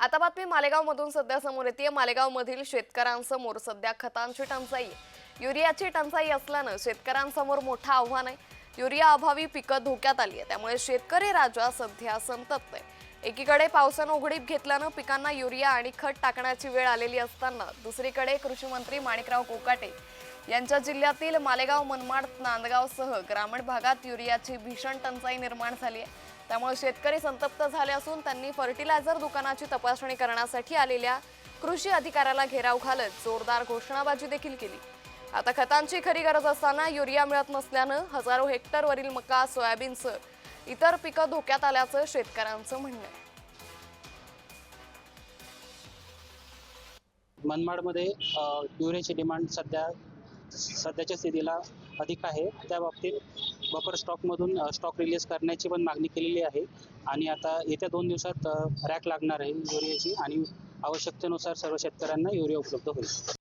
आता बातमी मालेगावमधून सध्या समोर येते. मालेगावमधील शेतकऱ्यांसमोर सध्या खतांची टंचाई आहे. युरियाची टंचाई असल्यानं शेतकऱ्यांसमोर मोठं आव्हान आहे. युरिया अभावी पिकं धोक्यात आली आहे त्यामुळे शेतकरी राजा सध्या संतप्त आहे. एकीकडे पावसानं उघडीप घेतल्यानं पिकांना युरिया आणि खत टाकण्याची वेळ आलेली असताना दुसरीकडे कृषी मंत्री माणिकराव कोकाटे यांच्या जिल्ह्यातील मालेगाव मनमाड नांदगावसह ग्रामीण भागात युरियाची भीषण टंचाई निर्माण झाली आहे. त्यामुळे शेतकरी संतप्त झाले असून त्यांनी फर्टिलायझर दुकानाची तपासणी करण्यासाठी आलेल्या कृषी अधिकाऱ्याला घेराव घालत जोरदार घोषणाबाजी देखील केली. आता खतांची खरी गरज असताना युरिया मिळत नसल्यानं हजारो हेक्टरवरील मका सोयाबीनसह इतर पिकं धोक्यात आल्याचं शेतकऱ्यांचं म्हणणं आहे. मनमाडमध्ये युरियाची डिमांड सध्या सध्याच्या स्थितीला अधिक आहे. त्या बाबतीत बफर स्टॉकमधून स्टॉक रिलीज करण्याची पण मागणी केलेली आहे. आणि आता येत्या दोन दिवसात रॅक लागणार आहे युरियाची आणि आवश्यकतेनुसार सर्व शेतकऱ्यांना युरिया उपलब्ध होईल.